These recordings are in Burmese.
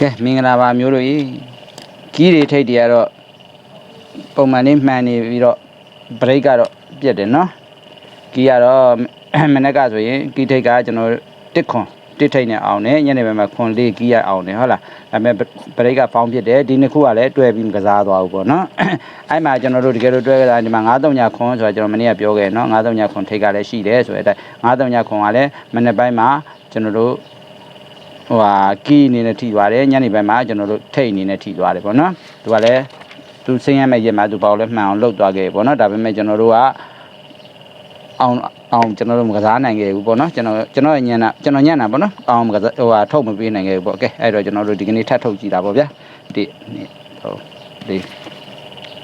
ကဲမင်္ဂလာပါမျိုးတို့ဤကြီးတွေထိတ်တွေကတော့ပုံမှန်လေးမှန်နေပြီးတော့ဘရိတ်ကတော့ပြတ်တယ်နော်ကြီးကတော့မနေ့ကဆိုရင်ကြီးထိတ်ကကျွန်တော်တစ်ခွန်တစ်ထိတ်နဲ့အောင်တယ်ညနေပိုင်းမှာခွန်လေးကြီးရအောင်တယ်ဟုတ်လားဒါပေမဲ့ဘရိတ်ကဖောင်းပြစ်တယ်ဒီနှစ်ခုကလည်းတွဲပြီးမကစားသွားဘူးပေါ့နော်အဲ့မှာကျွန်တော်တို့တကယ်လို့တွဲကြတာဒီမှာ93ညခွန်ဆိုတာကျွန်တော်မနေ့ကပြောခဲ့နော်93ညခွန်ထိတ်ကလည်းရှိတယ်ဆိုတဲ့အတိုင်း93ညခွန်ကလည်းမနေ့ပိုင်းမှာကျွန်တော်တို့ ဟိုဟာကီအနေနဲ့ထိသွားတယ်ညနေပိုင်းမှာကျွန်တော်တို့ထိတ်အနေနဲ့ထိသွားတယ်ပေါ့နော်သူကလည်းသူဆင်းရမဲ့ရက်မှာသူပေါ့လဲမှန်အောင်လှုပ်သွားခဲ့ပေါ့နော်ဒါပေမဲ့ကျွန်တော်တို့ကအောင်အောင်ကျွန်တော်တို့မကစားနိုင်ခဲ့ဘူးပေါ့နော်ကျွန်တော်ကျွန်တော်ညံ့တာကျွန်တော်ညံ့တာပေါ့နော်အောင်မကစားဟိုဟာထုတ်မပေးနိုင်ခဲ့ဘူးပေါ့ကဲအဲ့တော့ကျွန်တော်တို့ဒီကနေ့ထပ်ထုတ်ကြည့်တာပေါ့ဗျာဒီနေ့ဟုတ်ဒီ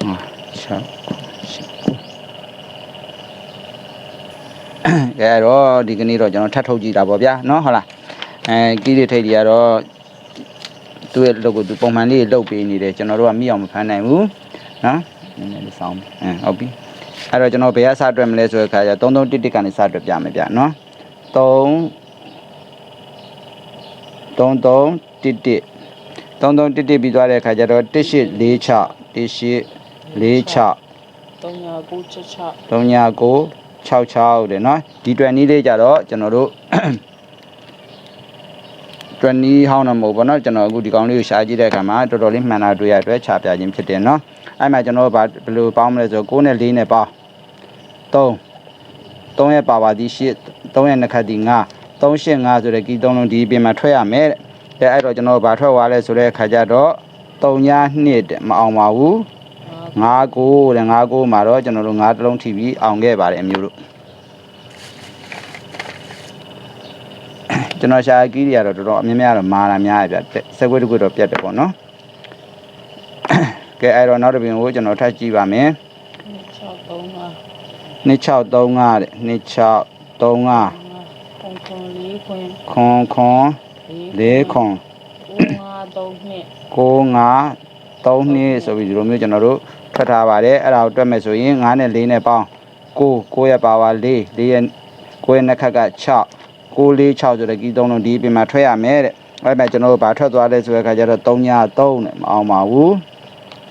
ဟာချောကဲအဲ့တော့ဒီကနေ့တော့ကျွန်တော်ထပ်ထုတ်ကြည့်တာပေါ့ဗျာနော်ဟုတ်လား အဲကီးတွေထိတ်တွေကတော့သူ့ရဲ့လုပ်ကိုသူပုံမှန်လေးလှုပ်ပေးနေတယ်ကျွန်တော်တို့ကမိအောင်မဖမ်းနိုင်ဘူးနော်နည်းနည်းလေးစောင်းအဲဟုတ်ပြီအဲ့တော့ကျွန်တော်ဘယ်ကစတွက်မလဲဆိုတဲ့ခါကျ3311ကနေစတွက်ပြမယ်ဗျနော်3 3311 3311ပြီးသွားတဲ့ခါကျတော့1846 1846 3996 3966တဲ့နော်ဒီတွက်နည်းလေးကြတော့ကျွန်တော်တို့ တွက်နီးဟောင်းတော့မဟုတ်ဘောနော်ကျွန်တော်အခုဒီကောင်းလေးကိုရှားကြည့်တဲ့အခါမှာတော်တော်လေးမှန်တာတွေ့ရအတွက်ခြာပြခြင်းဖြစ်တယ်နော်အဲ့မှာကျွန်တော်ဘာဘယ်လိုပေါင်းမလဲဆိုတော့6နဲ့4နဲ့ပေါင်း3 3ရဲ့ပါပါသည်8 3ရဲ့နှစ်ခတ်သည်9 3 8 5ဆိုတဲ့ကီ3လုံးဒီပြင်မှာထွက်ရမယ်တဲ့အဲ့တော့ကျွန်တော်ဘာထွက်သွားလဲဆိုတဲ့အခါကျတော့3ည2တဲ့မအောင်ပါဘူး9 9တဲ့9 9မှာတော့ကျွန်တော်တို့9တလုံးထိပြီးအောင်ခဲ့ပါတယ်အမျိုးတို့ ကျွန်တော်ရှာကီးတွေကတော့တော်တော်အများများတော့မာတာများရပြစက်ကွေးတစ်ကွေးတော့ပြတ်တယ်ပေါ့နော်ကဲအဲ့တော့နောက်တစ်ပြင်ကိုကျွန်တော်ထပ်ကြည့်ပါမယ်2635 2635တဲ့2635ပုံခွန်လေးခွင်ခွန်ခွန်လေးခွန်9532 95 3နှစ်ဆိုပြီးဒီလိုမျိုးကျွန်တော်တို့ဖတ်ထားပါတယ်အဲ့ဒါကိုတွက်မယ်ဆိုရင်9နဲ့4နဲ့ပေါင်း9 9ရဲ့ပါဝါ4 4ရဲ့9ရဲ့နှစ်ခက်က6 6 4 6ဆိုတဲ့ကီးသုံးလုံးဒီပြင်မှာထွက်ရမယ်တဲ့အဲ့မဲ့ကျွန်တော်တို့ဘာထွက်သွားလဲဆိုတဲ့အခါကျတော့3ည3နဲ့မအောင်ပါဘူး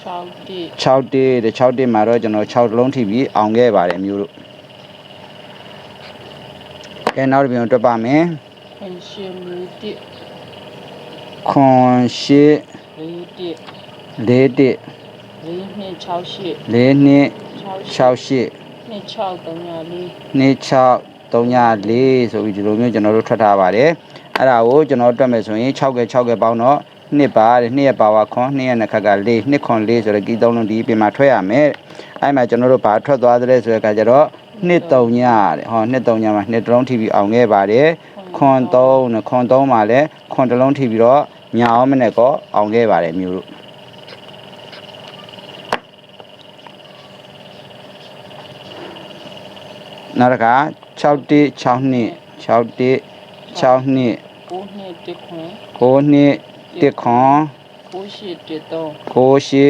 6တိ6တေးတဲ့6တေးမှာတော့ကျွန်တော်6လုံးထိပြီးအောင်ခဲ့ပါတယ်အမျိုးတို့ကဲနောက်တစ်ပြန်တွက်ပါမယ်ခွင်ရှင်မူတိခွန်ရှိလေးတိ၄တေးလေးနှစ်68၄နှစ်68 68နှစ်634 2 6 3 4 ဆိုပြီးဒီလိုမျိုးကျွန်တော်တို့ထွက်ထားပါတယ်အဲ့ဒါကိုကျွန်တော်တွက်မယ်ဆိုရင်6က6ကပေါင်းတော့နှစ်ပါတဲ့နှစ်ရဲ့ပါဝါခွန်နှစ်ရဲ့နှစ်ခက်က4နှစ်ခွန်4ဆိုတဲ့ကီးသုံးလုံးဒီပြင်မှာထွက်ရမယ်အဲ့မှာကျွန်တော်တို့ဘာထွက်သွားသလဲဆိုတဲ့အခါကျတော့နှစ်3ညတဲ့ဟောနှစ်3ညမှာနှစ်တလုံးထိပြီးအောင်ခဲ့ပါတယ်ခွန်3နဲ့ခွန်3မှာလည်းခွန်တစ်လုံးထိပြီးတော့ညာအောင်မနဲ့ကောအောင်ခဲ့ပါတယ်မျိုးတို့နောက်တစ်ခါ6တိ6နှစ်6တိ6နှစ် 9နှစ်တစ်ခွင် 9နှစ်တစ်ခွန် 98တစ်3 9ရှိ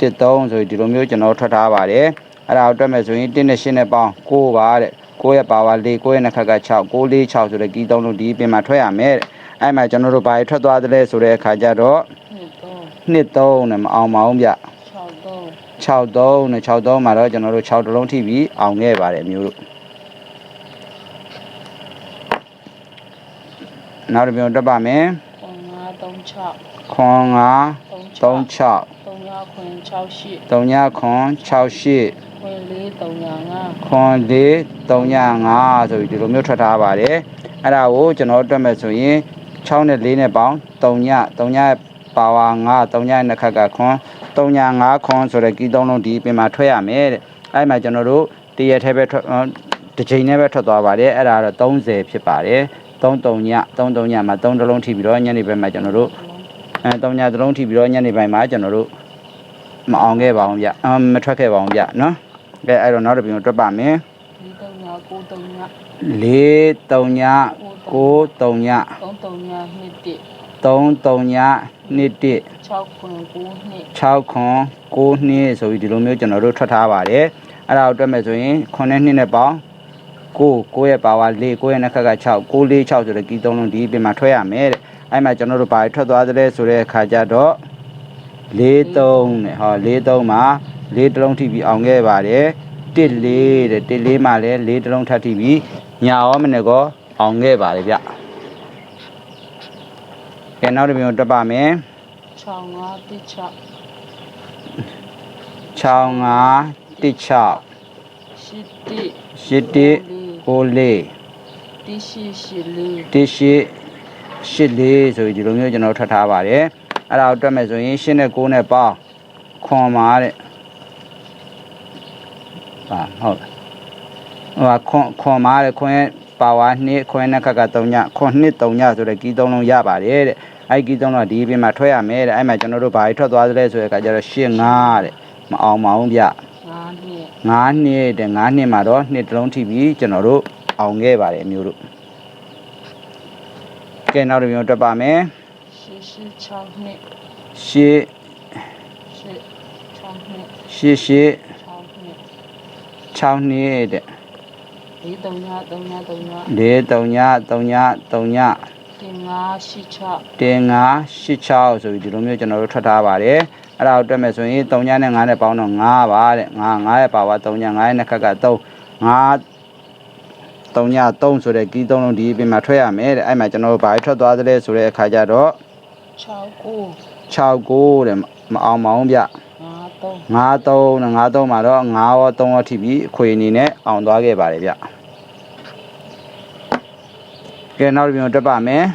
တစ်3 13ဆိုပြီးဒီလိုမျိုးကျွန်တော်ထွက်ထားပါတယ်အဲ့ဒါကိုတွက်မယ်ဆိုရင်1နဲ့8နဲ့ပေါင်း9ပါတဲ့9ရဲ့ပါဝါ4 9ရဲ့နှစ်ခက်က6 9 4 6ဆိုတဲ့ကီးသုံးလုံးဒီပြင်မှာထွက်ရမယ်တဲ့အဲ့မှာကျွန်တော်တို့ဘာတွေထွက်သွားသလဲဆိုတဲ့အခါကျတော့နှစ်3 2 3နဲ့မအောင်ပါဘူးဗျ 63 6 3နဲ့6 3မှာတော့ကျွန်တော်တို့6တလုံးထိပြီးအောင်ခဲ့ပါတယ်မျိုးတို့နောက်တစ်ပြုံတက်ပါမယ်3536ခွန်5 36 36 3ခွင်68 3ညခွန်68ခွင်4 305ခွန်လေး305ဆိုပြီးဒီလိုမျိုးထွက်ထားပါတယ်အဲ့ဒါကိုကျွန်တော်တွက်မယ်ဆိုရင်6နဲ့4နဲ့ပေါင်း3ည3ညပါဝါ9 3ညနှစ်ခက်ကခွန် 3ညာ9ခွန်ဆိုတဲ့ကီးသုံးလုံးဒီပင်မှာထွက်ရမယ်တဲ့အဲ့မှာကျွန်တော်တို့တရက်ထဲပဲထွက်တစ်ချိန်နဲ့ပဲထွက်သွားပါတယ်အဲ့ဒါတော့30ဖြစ်ပါတယ်3 3ည3 3ညမှာ3တလုံးထိပြီးတော့ညနေဘက်မှာကျွန်တော်တို့အဲ3ညတလုံးထိပြီးတော့ညနေပိုင်းမှာကျွန်တော်တို့မအောင်ခဲ့ပါအောင်ဗျအမထွက်ခဲ့ပါအောင်ဗျနော်ကဲအဲ့တော့နောက်တစ်ပြင်တွက်ပါမယ်4 3ည9 3ည4 3ည9 3ည4 3ည5 3ည3 3ည2 1 33ည21 69 9နှစ်ဆိုပြီးဒီလိုမျိုးကျွန်တော်တို့ထွက်ထားပါတယ်အဲ့ဒါကိုတွက်မယ်ဆိုရင်9နှစ်နဲ့ပေါင်း9 9ရဲ့ပါဝါ4 9ရဲ့နှက်ခက်က6 9 4 6ဆိုတဲ့ကီးသုံးလုံးဒီပြင်မှာထွက်ရမယ်တဲ့အဲ့မှာကျွန်တော်တို့ဘာထွက်သွားသလဲဆိုတဲ့အခါကျတော့43နဲ့ဟော43မှာ4တလုံးထိပြီးအောင်ခဲ့ပါတယ်14တဲ့14မှာလည်း4တလုံးထပ်ထိပြီးညာရောမနဲ့ကောအောင်ခဲ့ပါတယ်ဗျ ကဲနောက်တစ်မျိုးတက်ပါမယ်6 5တိ6 6 5 1 6 8တိ8 1 9တိရှိရှိလေး1 8 8 4ဆိုပြီးဒီလိုမျိုးကျွန်တော်ထွက်ထားပါတယ်အဲ့ဒါကိုတွက်မယ်ဆိုရင်8နဲ့9နဲ့ပေါင်းခွန်ပါတဲ့ဟာဟုတ်ဟိုကခွန်ခွန်ပါတဲ့ခွန်ရဲ့ ပါဝါ2ခွန်နဲ့ခက်က3ညခွန်2 3ညဆိုတဲ့ကီး3လုံးရပါတယ်တဲ့အဲ့ကီး3လုံးကဒီပြင်မှာထွက်ရမယ်တဲ့အဲ့မှာကျွန်တော်တို့ဘာကြီးထွက်သွားသလဲဆိုတဲ့အခါကျတော့8 5တဲ့မအောင်မအောင်ဗျ9နှစ်9နှစ်တဲ့9နှစ်မှာတော့နှစ်တစ်လုံးထိပြီးကျွန်တော်တို့အောင်ခဲ့ပါတယ်အမျိုးတို့ကဲနောက်တစ်မျိုးတက်ပါမယ်ရှိရှိ6နှစ်ရှစ်ရှိ6နှစ်ရှစ်ရှစ်6နှစ်6နှစ်တဲ့ ဒီ3ည3ည3ညလေး3ည3ည3ညတင်5ရှိ6တင်9 86ဆိုပြီးဒီလိုမျိုးကျွန်တော်တို့ထွက်ထားပါတယ်အဲ့ဒါကိုတွက်မယ်ဆိုရင်3ညနဲ့9နဲ့ပေါင်းတော့9ပါတဲ့9 9ရဲ့ပါဝါ3ည9ရဲ့နှစ်ခက်က3 9 3ည3ဆိုတဲ့ကီး3လုံးဒီအပြင်မှာထွက်ရမယ်တဲ့အဲ့မှာကျွန်တော်တို့ဘာထွက်သွားသလဲဆိုတဲ့အခါကျတော့6 9 6 9တဲ့မအောင်မအောင်ဗျ5 3 53နဲ့53မှာတော့9ရော3ရောထိပြီးအခွေအနေနဲ့ အောင်သွားခဲ့ပါတယ်ဗျကဲနောက်တစ်ပြုံတက်ပါမယ်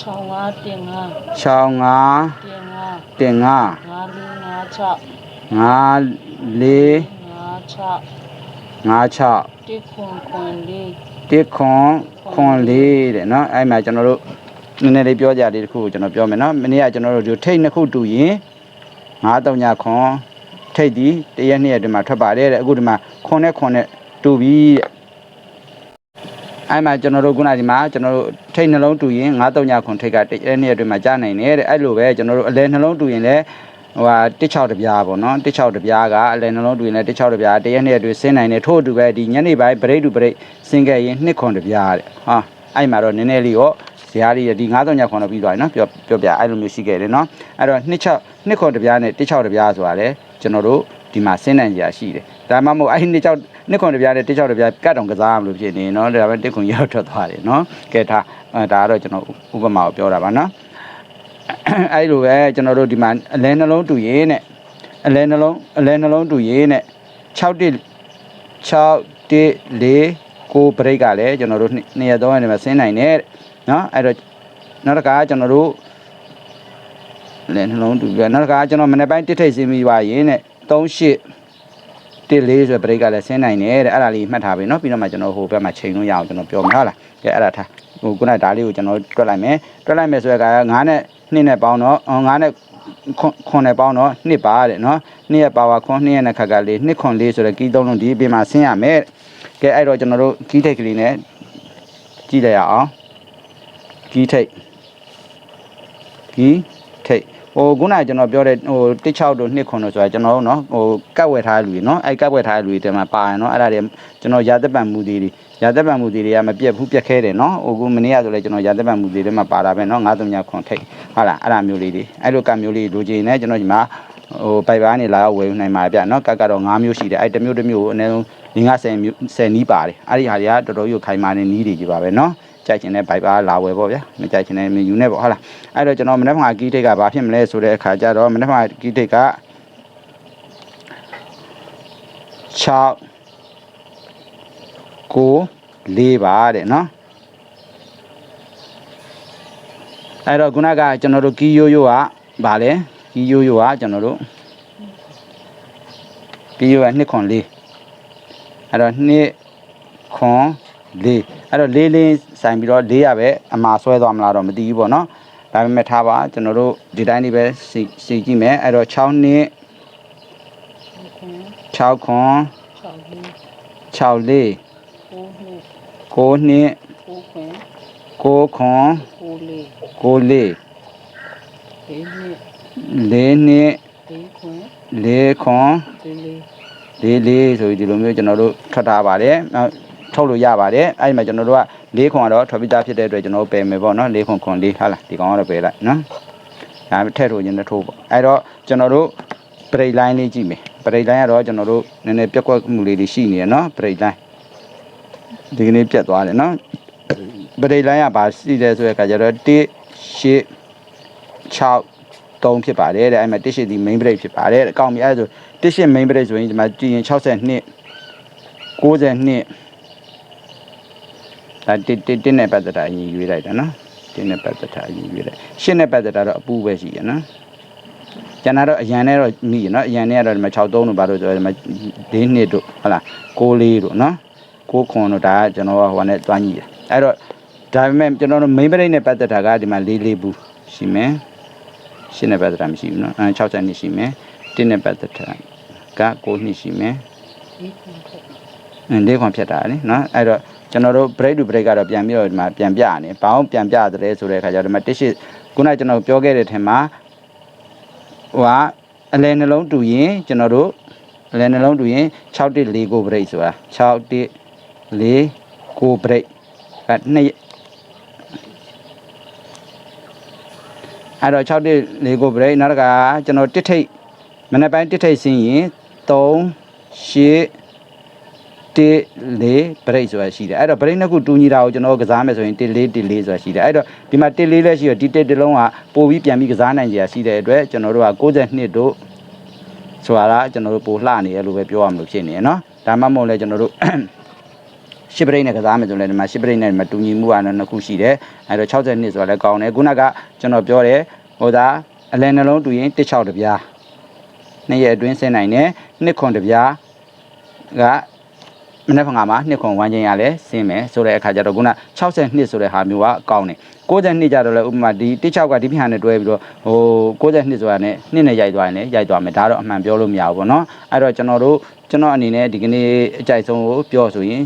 6 5တင်5 65 တင်5 တင်5 5 4 5 6 5 4 5 6 56 တိခွန်ခွန်လေး တစ်ခွန်ခွန်လေးတဲ့เนาะအဲ့မှာကျွန်တော်တို့နည်းနည်းလေးပြောကြလေးတစ်ခုကိုကျွန်တော်ပြောမယ်เนาะမနေ့ကကျွန်တော်တို့ဒီထိတ်နှစ်ခုတူရင်9 3ညခွန် ထိတ်ဒီတရက်နှစ်ရက်ဒီမှာထွက်ပါတယ်တဲ့အခုဒီမှာခွန်နဲ့ခွန်နဲ့တူပြီတဲ့အဲ့မှာကျွန်တော်တို့ခုနဒီမှာကျွန်တော်တို့ထိတ်နှလုံးတူရင်9 3ညခွန်ထိတ်ကတရက်နှစ်ရက်ဒီမှာကြားနိုင်တယ်တဲ့အဲ့လိုပဲကျွန်တော်တို့အလဲနှလုံးတူရင်လည်းဟိုဟာ16တပြားပေါ့နော်16တပြားကအလဲနှလုံးတူရင်လည်း16တပြားတရက်နှစ်ရက်တွေဆင်းနိုင်တယ်ထို့အတူပဲဒီညနေပိုင်းဘရိတ်တူဘရိတ်ဆင်းခဲ့ရင်2ခွန်တပြားတဲ့ဟာအဲ့မှာတော့နည်းနည်းလေးရော ဇာတ်ရီဒီ9 3ညခွန်တော့ပြီးသွားပြီနော်ပြောပြောပြအဲ့လိုမျိုးရှိခဲ့တယ်နော်အဲ့တော့2 6 2ခွန်တပြားနဲ့16တပြားဆိုတာလေကျွန်တော်တို့ဒီမှာဆင်းနိုင်ကြရှိတယ်ဒါမှမဟုတ်အဲ့2 6 2ခွန်တပြားနဲ့16တပြားကတ်တောင်ကစားမလို့ဖြစ်နေနော်ဒါပဲ1ခွန်ရောက်ထွက်သွားတယ်နော်ကဲဒါအဲဒါကတော့ကျွန်တော်ဥပမာကိုပြောတာပါနော်အဲ့လိုပဲကျွန်တော်တို့ဒီမှာအလဲနှလုံးတူရေးနဲ့အလဲနှလုံးအလဲနှလုံးတူရေးနဲ့6တစ်6တစ်4ကိုဘရိတ်ကလည်းကျွန်တော်တို့2ရက်3ရက်နေမှာဆင်းနိုင်တယ် နော်အဲ့တော့နောက်တစ်ခါကျွန်တော်တို့လည်းနှလုံးတူပြနောက်တစ်ခါကျွန်တော်မနေ့ပိုင်းတစ်ထိတ်စင်းပြီးပါရင်တဲ့38တစ်လေးဆိုဘရိတ်ကလည်းဆင်းနိုင်တယ်တဲ့အဲ့ဒါလေးမှတ်ထားပြီနော်ပြီးတော့မှကျွန်တော်ဟိုဘက်မှာချိန်လို့ရအောင်ကျွန်တော်ပြောမှာဟုတ်လားကဲအဲ့ဒါထားဟိုခုနကဒါလေးကိုကျွန်တော်တွက်လိုက်မယ်တွက်လိုက်မယ်ဆိုရက9နဲ့2နဲ့ပေါင်းတော့9နဲ့ခွန်နဲ့ပေါင်းတော့2ပါတဲ့နော်2ရဲ့ပါဝါခွန်2ရဲ့နှခက်ကလေး2ခွန်လေးဆိုတော့ကီးသုံးလုံးဒီပြင်မှာဆင်းရမယ်ကဲအဲ့တော့ကျွန်တော်တို့ကီးထိတ်ကလေးနဲ့ကြည့်လိုက်ရအောင် ဂီထိတ်ဂီထိတ်ဟိုခုနကကျွန်တော်ပြောတဲ့ဟို16တို့29တို့ဆိုတာကျွန်တော်တို့နော်ဟိုကတ်ဝယ်ထားတဲ့လူတွေနော်အဲ့ကတ်ဝယ်ထားတဲ့လူတွေတမှာပါရနော်အဲ့ဒါတွေကျွန်တော်ရာသက်ပံမှုသေးတွေရာသက်ပံမှုသေးတွေကမပြတ်ဘူးပြတ်ခဲတယ်နော်ဟိုခုမနေ့ကဆိုလဲကျွန်တော်ရာသက်ပံမှုသေးတွေမှာပါတာပဲနော်939ခွန်ထိတ်ဟုတ်လားအဲ့ဒါမျိုးလေးတွေအဲ့လိုကတ်မျိုးလေးလိုချင်နေကျွန်တော်ဒီမှာဟိုပိုက်ပါကနေလာဝယ်နိုင်ပါဗျနော်ကတ်ကတော့9မျိုးရှိတယ်အဲ့တစ်မျိုးတစ်မျိုးကိုအနည်းဆုံး50မျိုး10နီးပါတယ်အဲ့ဒီဟာတွေကတော်တော်ကြီးခိုင်မာနေနီးတွေကြီးပါပဲနော် ကြိုက်ချင်တဲ့ Viber လာဝယ်ပေါ့ဗျာမကြိုက်ချင်တဲ့ယူနေပေါ့ဟုတ်လားအဲ့တော့ကျွန်တော်မနက်ဖြန်က key date ကဘာဖြစ်မလဲဆိုတဲ့အခါကျတော့မနက်ဖြန် key date က6 9 4ပါတဲ့နော်အဲ့တော့ခုနကကျွန်တော်တို့ကီယိုယိုကဗာလဲကီယိုယိုကကျွန်တော်တို့ကီယိုက2.4အဲ့တော့2.4 အဲ့တော့လေးလေးဆိုင်ပြီးတော့4ရပဲအမှာဆွဲသွားမလားတော့မသိဘူးပေါ့နော်ဒါပေမဲ့ထားပါကျွန်တော်တို့ဒီတိုင်းလေးပဲစီစီကြည့်မယ်အဲ့တော့6နှစ်6ခွန်6ခွန်6လေး6 4 9နှစ်9နှစ်9ခွန်9ခွန်9လေး9 4 4နှစ်4နှစ်4ခွန်4ခွန်4လေးလေးလေးဆိုပြီးဒီလိုမျိုးကျွန်တော်တို့ထွက်ထားပါတယ်နောက် ထုတ်လို့ရပါတယ်အဲ့ဒီမှာကျွန်တော်တို့က၄ခွန်ကတော့ထွက်ပြီးသားဖြစ်တဲ့အတွက်ကျွန်တော်တို့ပယ်မယ်ပေါ့နော်၄ခွန်ခွန်လေးဟာလားဒီကောင်ကတော့ပယ်လိုက်နော်ဒါထည့်ထိုးခြင်းနဲ့ထိုးပေါ့အဲ့တော့ကျွန်တော်တို့ပရိတ်လိုင်းလေးကြည့်မယ်ပရိတ်လိုင်းကတော့ကျွန်တော်တို့နည်းနည်းပြက်ကွက်မှုလေးတွေရှိနေရနော်ပရိတ်လိုင်းဒီကနေ့ပြတ်သွားတယ်နော်ပရိတ်လိုင်းကဘာရှိလဲဆိုတဲ့အခါကျတော့1 8 6 3ဖြစ်ပါတယ်တဲ့အဲ့မှာ1 8ဒီ main break ဖြစ်ပါတယ်အကောင့်မြအဲ့ဒါဆို1 8 main break ဆိုရင်ဒီမှာကြည့်ရင်62 92 ဒါတစ်တစ်တစ်နဲ့ပတ်သက်တာအရင်ရွေးလိုက်တာနော်တစ်နဲ့ပတ်သက်တာအရင်ရွေးလိုက်ရှင်းနဲ့ပတ်သက်တာတော့အပူပဲရှိရနော်ကျန်တာတော့အရန်နဲ့တော့မိရနော်အရန်နဲ့ကတော့ဒီမှာ63တို့ဘာလို့ဆိုတော့ဒီမှာ၄နှစ်တို့ဟုတ်လား64တို့နော်6ခွန်တို့ဒါကကျွန်တော်ကဟိုနဲ့တွားညိတယ်အဲ့တော့ဒါပေမဲ့ကျွန်တော်တို့ main break နဲ့ပတ်သက်တာကဒီမှာ၄၄ဘူးရှိမယ်ရှင်းနဲ့ပတ်သက်တာမရှိဘူးနော်အဲ60နှစ်ရှိမယ်တစ်နဲ့ပတ်သက်တာက9နှစ်ရှိမယ်အင်းလေးခွန်ဖြတ်တာလေနော်အဲ့တော့ ကျွန်တော်တို့ break to break ကတော့ပြန်ပြီးတော့ဒီမှာပြန်ပြရနေဘာအောင်ပြန်ပြရတယ်ဆိုတဲ့အခါကျတော့ဒီမှာတစ်ရှိခုနကကျွန်တော်ပြောခဲ့တဲ့ထင်မှာဟိုကအလဲနှလုံးတူရင်ကျွန်တော်တို့အလဲနှလုံးတူရင်6တစ်4ကို break ဆိုတာ6တစ်4ကို break ကနှစ်အဲ့တော့6တစ်4ကို break နောက်တစ်ခါကျွန်တော်တစ်ထိတ်မနေ့ပိုင်းတစ်ထိတ်ဆင်းရင်3 8 1 4 break ဆိုတာရှိတယ်အဲ့တော့ break နှစ်ခုတူညီတာကိုကျွန်တော်ကစားမယ်ဆိုရင်1 4 1 4ဆိုတာရှိတယ်အဲ့တော့ဒီမှာ1 4လည်းရှိတော့ဒီ1တစ်လုံးကပို့ပြီးပြန်ပြီးကစားနိုင်ကြရရှိတဲ့အတွက်ကျွန်တော်တို့က62တို့ဆိုတာကကျွန်တော်တို့ပို့လှနေရလို့ပဲပြောရမလို့ဖြစ်နေရနော်ဒါမှမဟုတ်လဲကျွန်တော်တို့ရှစ်ပရိတ်နဲ့ကစားမယ်ဆိုရင်လည်းဒီမှာရှစ်ပရိတ်နဲ့ဒီမှာတူညီမှုကလည်းနှစ်ခုရှိတယ်အဲတော့60နှစ်ဆိုတာလည်းကောင်းတယ်ခုနကကျွန်တော်ပြောတယ်ဟိုဒါအလယ်နှလုံးတူရင်16တပြားနှစ်ရက်အတွင်းဆင်းနိုင်တယ်နှစ်ခွန်တပြားက မနေ့ကငါမှာနှစ်ခွန်ဝမ်းချင်းရလဲဆင်းမယ်ဆိုတဲ့အခါကျတော့ခုန60နှစ်ဆိုတဲ့ဟာမျိုးကကောင်းတယ်60နှစ်ကြတော့လဲဥပမာဒီတစ်ချောက်ကဒီပြန်နဲ့တွဲပြီးတော့ဟို60နှစ်ဆိုတာနဲ့နှစ်နဲ့ရိုက်သွားရင်လည်းရိုက်သွားမယ်ဒါတော့အမှန်ပြောလို့မရဘူးပေါ့နော်အဲ့တော့ကျွန်တော်တို့ကျွန်တော်အနေနဲ့ဒီကနေ့အကြိုက်ဆုံးကိုပြောဆိုရင်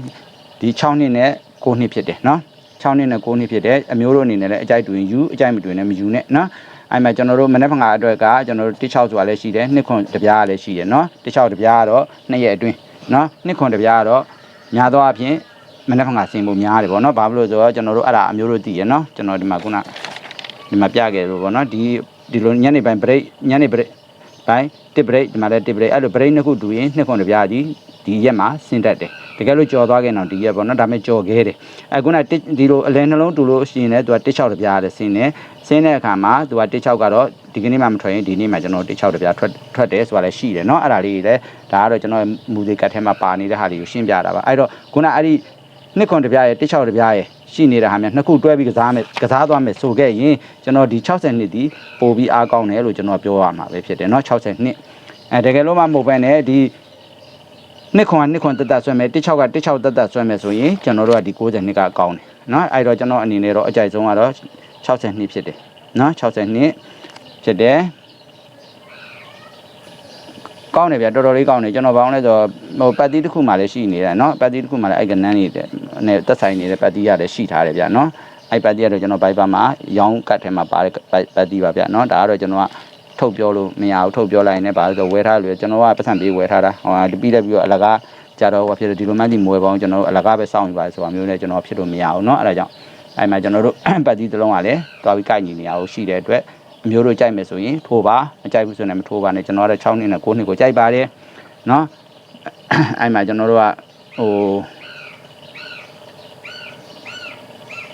ဒီ6နှစ်နဲ့9နှစ်ဖြစ်တယ်နော်6နှစ်နဲ့9နှစ်ဖြစ်တယ်အမျိုးတို့အနေနဲ့လည်းအကြိုက်တွင်ယူအကြိုက်မတွင်လည်းမယူနဲ့နော်အဲ့မှာကျွန်တော်တို့မနေ့ကငါအတွက်ကကျွန်တော်တို့တစ်ချောက်ဆိုတာလည်းရှိတယ်နှစ်ခွန်တပြားလည်းရှိတယ်နော်တစ်ချောက်တပြားကတော့နှစ်ရက်အတွင်း နော်နှစ်ခွန်တပြားကတော့ညာတော့အပြင်မနေ့ကငါဆင်ဖို့များတယ်ဗောနော်ဘာဖြစ်လို့ဆိုတော့ကျွန်တော်တို့အဲ့ဒါအမျိုးတို့သိရနော်ကျွန်တော်ဒီမှာခုနဒီမှာပြခဲ့လို့ဗောနော်ဒီဒီလိုညနေပိုင်း break ညနေ break ပိုင်းတစ် break ဒီမှာလည်းတစ် break အဲ့လို break နှစ်ခုတူရင်နှစ်ခွန်တပြားကြီးဒီရက်မှာဆင်းတတ်တယ်တကယ်လို့ကြော်သွားခဲ့တော့ဒီရက်ပေါ့နော်ဒါပေမဲ့ကြော်ခဲ့တယ်အဲခုနဒီလိုအလဲနှလုံးတူလို့ရှိရင်လည်းသူကတစ်ချောက်တပြားလည်းဆင်းတယ်ဆင်းတဲ့အခါမှာသူကတစ်ချောက်ကတော့ ဒီကနေ့မှမထွက်ရင်ဒီနေ့မှကျွန်တော်တစ်6တပြားထွက်ထွက်တယ်ဆိုတာလည်းရှိတယ်เนาะအဲ့ဒါလေးလည်းဒါကတော့ကျွန်တော်မူစိကတ်ထဲမှာပါနေတဲ့ဟာလေးကိုရှင်းပြတာပါအဲ့တော့ခုနအဲ့ဒီနှစ်ခွန်တပြားရဲ့တစ်6တပြားရဲ့ရှိနေတာဟာများနှစ်ခုတွဲပြီးကစားမယ်ကစားသွားမယ်ဆိုခဲ့ရင်ကျွန်တော်ဒီ60နှစ်ဒီပို့ပြီးအားကောင်းတယ်လို့ကျွန်တော်ပြောရမှာပဲဖြစ်တယ်เนาะ60နှစ်အဲတကယ်လို့မှမဟုတ်ဘဲနဲ့ဒီ နှစ်ခွန်ကနှစ်ခွန်တက်တက်ဆွဲမယ်တစ်6ကတစ်6တက်တက်ဆွဲမယ်ဆိုရင်ကျွန်တော်တို့ကဒီ60နှစ်ကအကောင်းတယ်เนาะအဲ့တော့ကျွန်တော်အနေနဲ့တော့အကြိုက်ဆုံးကတော့60နှစ်ဖြစ်တယ်เนาะ60နှစ် ဖြစ်တယ်ကောင်းတယ်ဗျာတော်တော်လေးကောင်းတယ်ကျွန်တော်ဘာအောင်လဲဆိုတော့ဟိုပတ်တီးတစ်ခုမှလည်းရှိနေတယ်เนาะပတ်တီးတစ်ခုမှလည်းအဲ့ကနန်းနေတဲ့နဲ့တက်ဆိုင်နေတဲ့ပတ်တီးရလည်းရှိထားတယ်ဗျာเนาะအဲ့ပတ်တီးကတော့ကျွန်တော်ဘိုက်ပါမှာရောင်းကတ်ထဲမှာပါတဲ့ပတ်တီးပါဗျာเนาะဒါကတော့ကျွန်တော်က ထုတ်ပြောလို့မရဘူးထုတ်ပြောလိုက်ရင်လည်းဘာလို့ဆိုဝဲထားလို့ကျွန်တော်ကပတ်စံပေးဝဲထားတာဟိုဟာပြီးလိုက်ပြီးတော့အလကားကြတော့ဟိုဖြစ်တယ်ဒီလိုမှဒီမွေပေါင်းကျွန်တော်တို့အလကားပဲစောင့်နေပါဆိုတာမျိုးနဲ့ကျွန်တော်ဖြစ်လို့မရဘူးเนาะအဲ့ဒါကြောင့်အဲ့မှာကျွန်တော်တို့ ပတ်တီးတစ်လုံးကလည်းတွားပြီးကိုက်ညီနေရအောင်ရှိတဲ့အတွက် အမျိုးတို့ကြိုက်မယ်ဆိုရင်ထိုးပါမကြိုက်ဘူးဆိုရင်မထိုးပါနဲ့ကျွန်တော်ကတော့6နှစ်နဲ့9နှစ်ကိုကြိုက်ပါတယ်เนาะအဲ့မှာကျွန်တော်တို့ကဟို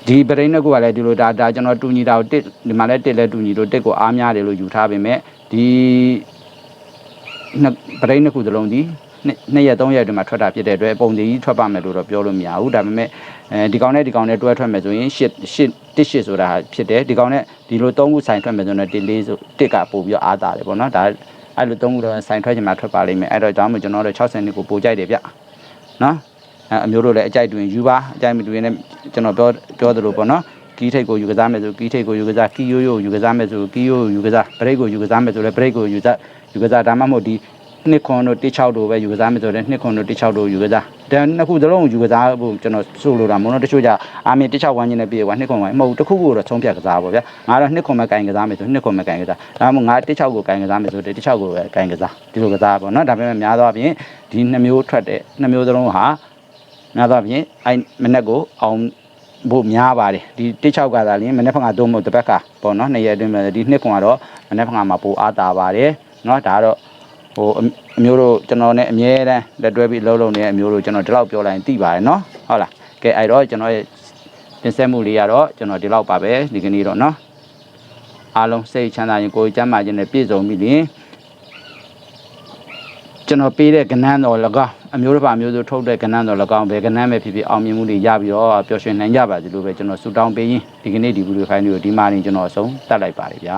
ဒီပရိနှစ်ခုကလည်းဒီလိုဒါဒါကျွန်တော်တူညီတာကိုတစ်ဒီမှာလည်းတစ်လည်းတူညီလို့တစ်ကိုအားများတယ်လို့ယူထားပေမဲ့ဒီနှစ်ပရိနှစ်ခုသလုံးဒီ နှစ်နှစ်ရက်သုံးရက်အတွင်းမှာထွက်တာဖြစ်တဲ့အတွက်ပုံစံကြီးထွက်ပါမယ်လို့တော့ပြောလို့မရဘူးဒါပေမဲ့အဲဒီကောင်နဲ့ဒီကောင်နဲ့တွဲထွက်မယ်ဆိုရင်ရှစ်ရှစ်တစ်ရှစ်ဆိုတာဖြစ်တယ်ဒီကောင်နဲ့ဒီလိုသုံးခုဆိုင်ထွက်မယ်ဆိုတော့တစ်လေးဆိုတစ်ကပို့ပြီးအားတာတယ်ပေါ့နော်ဒါအဲ့လိုသုံးခုတော့ဆိုင်ထွက်ချင်မှထွက်ပါလိမ့်မယ်အဲ့တော့ကြောင့်မို့ကျွန်တော်တို့60နှစ်ကိုပို့ကြိုက်တယ်ဗျနော်အဲအမျိုးတို့လည်းအကြိုက်တွင်ယူပါအကြိုက်မတွင်လည်းကျွန်တော်ပြောပြောသလိုပေါ့နော်ကီးထိတ်ကိုယူကစားမယ်ဆိုကီးထိတ်ကိုယူကစားကီးရိုးရိုးယူကစားမယ်ဆိုကီးရိုးယူကစားဘရိတ်ကိုယူကစားမယ်ဆိုလည်းဘရိတ်ကိုယူစားယူကစားဒါမှမဟုတ်ဒီ နှစ်ခွန်တို့တစ်6တို့ပဲယူကစားမယ်ဆိုလည်းနှစ်ခွန်တို့တစ်6တို့ယူကစားဒါနှစ်ခုသလုံးယူကစားဖို့ကျွန်တော်ဆိုလိုတာမဟုတ်တော့တချို့ကြအာမင်တစ်6ဝမ်းချင်းနဲ့ပြေကွာနှစ်ခွန်ဝမ်းမဟုတ်တစ်ခုခုတော့ဆုံးဖြတ်ကစားပါဗျာငါတော့နှစ်ခွန်မဲ့ကင်ကစားမယ်ဆိုနှစ်ခွန်မဲ့ကင်ကစားဒါမှမဟုတ်ငါတစ်6ကိုကင်ကစားမယ်ဆိုတစ်6ကိုပဲကင်ကစားဒီလိုကစားပေါ့နော်ဒါပေမဲ့များသောအားဖြင့်ဒီနှစ်မျိုးထွက်တဲ့နှစ်မျိုးသလုံးဟာများသောအားဖြင့်အဲမနက်ကိုအောင်ဖို့များပါတယ်ဒီ16ကသာလင်းမနေ့ဖက်ကသုံးဖို့တစ်ဘက်ကပေါ့နော်နှစ်ရက်အတွင်းမှာဒီနှစ်ကတော့မနေ့ဖက်ကမှာပိုအားတာပါတယ်နော်ဒါကတော့ ဟိုအအမျိုးတို့ကျွန်တော်နဲ့အမြဲတမ်းလက်တွဲပြီးအလုပ်လုပ်နေတဲ့အမျိုးတို့ကျွန်တော်ဒီလောက်ပြောလိုက်ရင်သိပါတယ်နော်ဟုတ်လားကဲအဲ့တော့ကျွန်တော်ရဲ့တင်ဆက်မှုလေးကတော့ကျွန်တော်ဒီလောက်ပါပဲဒီကနေ့တော့နော်အားလုံးစိတ်ချမ်းသာရင်ကိုယ်ကျမ်းမာခြင်းနဲ့ပြည့်စုံပြီလင်ကျွန်တော်ပေးတဲ့ကဏ္ဍတော်၎င်းအမျိုးတစ်ပါအမျိုးစုထုတ်တဲ့ကဏ္ဍတော်၎င်းပဲကဏ္ဍပဲဖြစ်ဖြစ်အောင်မြင်မှုတွေရပြီးတော့ပျော်ရွှင်နိုင်ကြပါစေလို့ပဲကျွန်တော်ဆုတောင်းပေးရင်ဒီကနေ့ဒီဗီဒီယိုဖိုင်လေးကိုဒီမှာနေကျွန်တော်အဆုံးတတ်လိုက်ပါတယ်ဗျာ